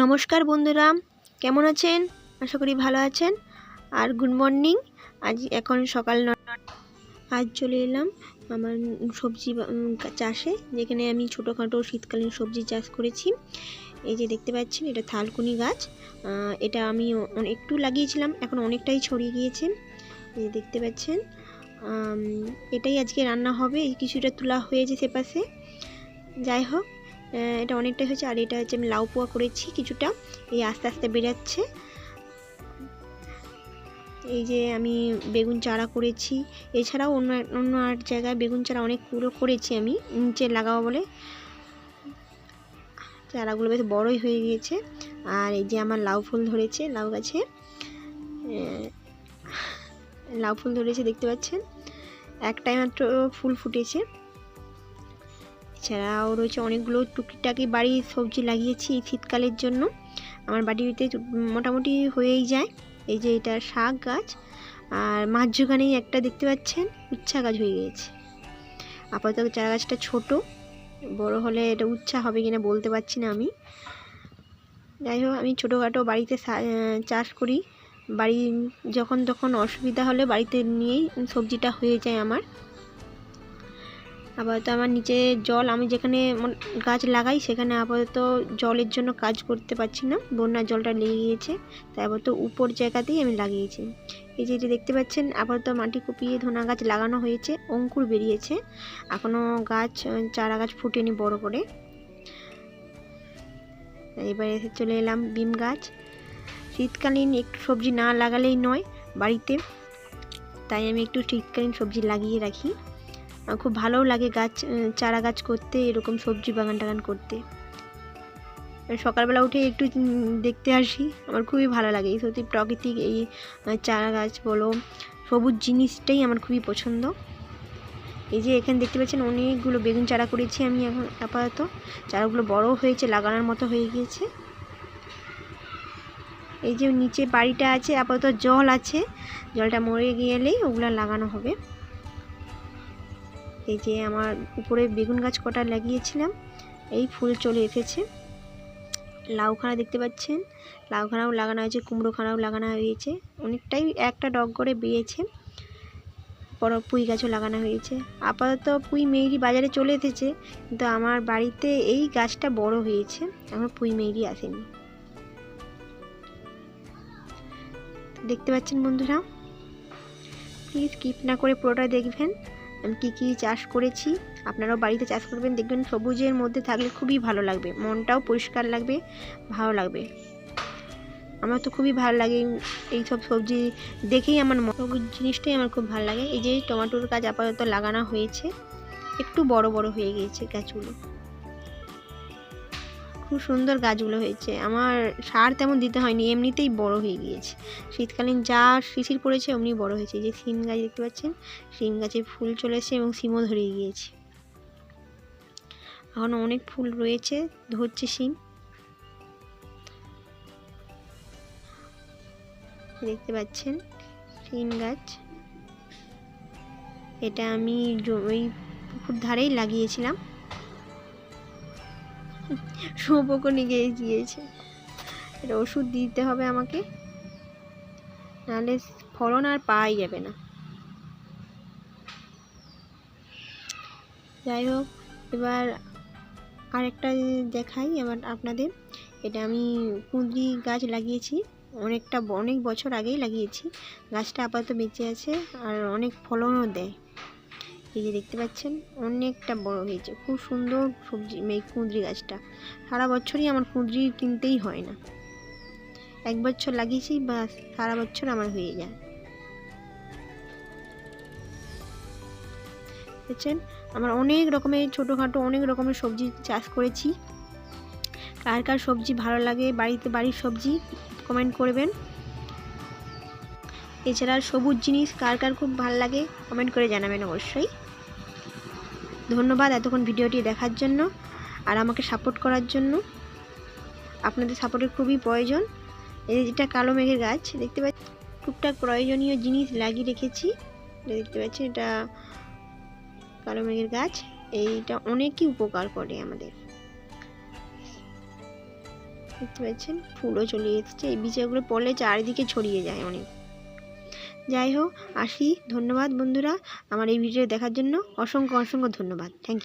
নমস্কার বন্ধুরা, কেমন আছেন? আশা করি ভালো আছেন। আর গুড মর্নিং আজ এখন সকাল নটা আজ চলে এলাম আমার সবজি চাষে, যেখানে আমি ছোটোখাটো শীতকালীন সবজি চাষ করেছি। এই যে দেখতে পাচ্ছেন, এটা থালকুনি গাছ। এটা আমি একটু লাগিয়েছিলাম, এখন অনেকটাই ছড়িয়ে গিয়েছে। এই দেখতে পাচ্ছেন এটাই আজকে রান্না হবে। কিছুটা তোলা হয়েছে সে পাশে যাই হোক এটা অনেকটাই হয়েছে, আর এটা হচ্ছে আমি লাউ পোয়া করেছি কিছুটা। এই আস্তে আস্তে বেরাচ্ছে এই যে আমি বেগুন চারা করেছি। এছাড়াও অন্য অন্য আর জায়গায় বেগুন চারা অনেকগুলো করেছি আমি, নিচে লাগাবো বলে। চারাগুলো বেশ বড়ই হয়ে গিয়েছে। আর এই যে আমার লাউ ফুল ধরেছে, লাউ গাছে। লাউ ফুল ধরেছে, দেখতে পাচ্ছেন? একটাই মাত্র ফুল ফুটেছে। এছাড়াও রয়েছে অনেকগুলো টুকিটাকি বাড়ির সবজি লাগিয়েছি এই শীতকালের জন্য। আমার বাড়িতে মোটামুটি হয়েই যায়। এই যে এটা শাক গাছ, আর মাঝখানেই একটা দেখতে পাচ্ছেন, উচ্ছা গাছ হয়ে গিয়েছে। আপাতত চারা গাছটা ছোটো, বড় হলে এটা উচ্ছা হবে কিনা বলতে পারছি না আমি। যাই হোক, আমি ছোটোখাটো বাড়িতে চাষ করি। বাড়ি যখন তখন অসুবিধা হলে বাড়িতে নিয়েই সবজিটা হয়ে যায় আমার। আপাতত আমার নিচে জল, আমি যেখানে গাছ লাগাই সেখানে আপাতত জলের জন্য কাজ করতে পারছি না। বন্যার জলটা লেগে গিয়েছে, তাই আপাতত উপর জায়গাতেই আমি লাগিয়েছি। এই যে এটি দেখতে পাচ্ছেন, আপাতত মাটি কুপিয়ে ধনা গাছ লাগানো হয়েছে, অঙ্কুর বেরিয়েছে। এখনও গাছ চারা গাছ ফুটেনি বড় করে। এবারে এসে চলে এলাম বিম গাছ। শীতকালীন একটু সবজি না লাগালেই নয় বাড়িতে, তাই আমি একটু শীতকালীন সবজি লাগিয়ে রাখি। খুব ভালোও লাগে গাছ চারা গাছ করতে, এরকম সবজি বাগান টাগান করতে। সকালবেলা উঠে একটু দেখতে আসি, আমার খুবই ভালো লাগে। এই সত্যি প্রাকৃতিক এই চারা গাছ বলো, সবুজ জিনিসটাই আমার খুবই পছন্দ। এই যে এখানে দেখতে পাচ্ছেন অনেকগুলো বেগুন চারা করেছি আমি এখন আপাতত। চারাগুলো বড় হয়েছে, লাগানোর মতো হয়ে গিয়েছে। এই যে নিচে বাড়িটা আছে, আপাতত জল আছে। জলটা মরে গেলেই ওগুলো লাগানো হবে। এই যে আমার উপরে বেগুন গাছ কটা লাগিয়েছিলাম, এই ফুল চলে এসেছে। লাউখানা দেখতে পাচ্ছেন, লাউখানাও লাগানো হয়েছে, কুমড়োখানাও লাগানো হয়েছে। অনেকটাই একটা ডগ করে বেরিয়েছে বড় পুঁই গাছও লাগানো হয়েছে। আপাতত পুঁই মেয়েরি বাজারে চলে এসেছে, কিন্তু আমার বাড়িতে এই গাছটা বড় হয়েছে, এখন পুঁই মেয়েরি আসেনি। দেখতে পাচ্ছেন বন্ধুরা প্লিজ স্কিপ না করে পুরোটা দেখবেন। আমি কী কী চাষ করেছি, আপনারাও বাড়িতে চাষ করবেন, দেখবেন সবুজের মধ্যে থাকলে খুবই ভালো লাগবে, মনটাও পরিষ্কার লাগবে, ভালো লাগবে। আমার তো খুবই ভালো লাগে এই সব সবজি দেখেই আমার সবুজ জিনিসটাই আমার খুব ভালো লাগে। এই যে টমেটোর গাছ আপাতত লাগানো হয়েছে, একটু বড় বড় হয়ে গিয়েছে গাছগুলো। খুব সুন্দর গাছগুলো হয়েছে। আমার সার তেমন দিতে হয়নি, এমনিতেই বড় হয়ে গিয়েছে। শীতকালীন যা শিশির পড়েছে অমনি বড় হয়েছে। যে সিম গাছ দেখতে পাচ্ছেন, সিম গাছে ফুল চলেছে এবং সিমও ধরে গিয়েছে। এখনও অনেক ফুল রয়েছে, ধরছে সিম। দেখতে পাচ্ছেন, সিম গাছ। এটা আমি ওই পুকুর ধারেই লাগিয়েছিলাম। শুভকও নিয়ে গিয়েছে। এটা ওষুধ দিতে হবে আমাকে। নাহলে ফলন আর পাওয়াই যাবে না। যাই হোক, এবার আরেকটা দেখাই এবার আপনাদের। এটা আমি কুঁদরি গাছ লাগিয়েছি। অনেকটা, অনেক বছর আগেই লাগিয়েছি। গাছটা আপাতত বেঁচে আছে আর অনেক ফলনও দেয়। এই যে দেখতে পাচ্ছেন, অনেকটা বড় হয়েছে। খুব সুন্দর সবজি, এই কুঁদরি গাছটা। সারা বছরই আমার কুঁদরি কিনতেই হয় না। এক বছর লাগিয়েছি বা সারা বছর আমার হয়ে যায়। বুঝছেন আমার অনেক রকমের, ছোটোখাটো অনেক রকমের সবজি চাষ করেছি। কার কার সবজি ভালো লাগে, বাড়িতে বাড়ির সবজি কমেন্ট করবেন। এছাড়া সবুজ জিনিস কার কার খুব ভালো লাগে কমেন্ট করে জানাবেন অবশ্যই। ধন্যবাদ এতক্ষণ ভিডিওটি দেখার জন্য আর আমাকে সাপোর্ট করার জন্য। আপনাদের সাপোর্টের খুবই প্রয়োজন। এই যেটা কালো মেঘের গাছ, দেখতে পাচ্ছি টুকটাক প্রয়োজনীয় জিনিস লাগিয়ে রেখেছি। এটা দেখতে পাচ্ছি এটা কালো মেঘের গাছ। এইটা অনেকই উপকার করে আমাদের। দেখতে পাচ্ছেন, ফুলও চলে এসেছে। এই বীজগুলো পড়লে চারিদিকে ছড়িয়ে যায় অনেক। যাই হোক, আসি। ধন্যবাদ বন্ধুরা আমার এই ভিডিও দেখার জন্য। অসংখ্য অসংখ্য ধন্যবাদ। Thank you